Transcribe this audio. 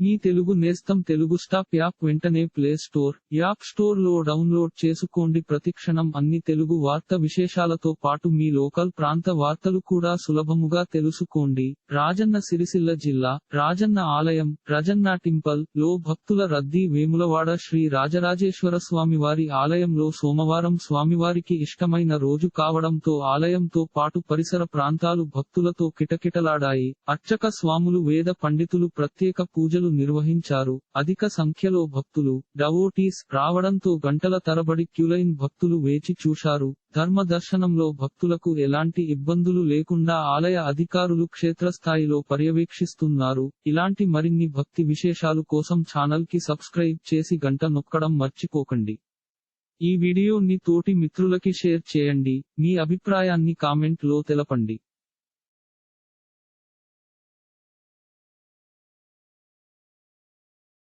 మీ తెలుగు నేస్తం Telugu stop app వెంటనే play store app స్టోర్లో డౌన్లోడ్ చేసుకోండి. ప్రతిక్షణం అన్ని తెలుగు వార్త విశేషాలతో పాటు మీ లోకల్ ప్రాంత వార్తలు కూడా సులభముగా తెలుసుకోండి. రాజన్న సిరిసిల్ల జిల్లా రాజన్న ఆలయం రజన్న టింపల్లో భక్తుల రద్దీ వేములవాడ శ్రీ రాజరాజేశ్వర స్వామివారి ఆలయంలో సోమవారం స్వామివారికి ఇష్టమైన రోజు కావడంతో ఆలయంతో పాటు పరిసర ప్రాంతాలు భక్తులతో కిటకిటలాడాయి. అర్చక స్వాములు వేద పండితులు ప్రత్యేక పూజలు నిర్వహించారు. అధిక సంఖ్యలో భక్తులు డవోటీస్ రావడంతో గంటల తరబడి క్యూలైన్ భక్తులు వేచి చూశారు. ధర్మ దర్శనంలో భక్తులకు ఎలాంటి ఇబ్బందులు లేకుండా ఆలయ అధికారులు క్షేత్రస్థాయిలో పర్యవేక్షిస్తున్నారు. ఇలాంటి మరిన్ని భక్తి విశేషాలు కోసం ఛానల్కి సబ్స్క్రైబ్ చేసి గంట నొక్కడం మర్చిపోకండి. ఈ వీడియోని తోటి మిత్రులకి షేర్ చేయండి. మీ అభిప్రాయాన్ని కామెంట్లో తెలపండి.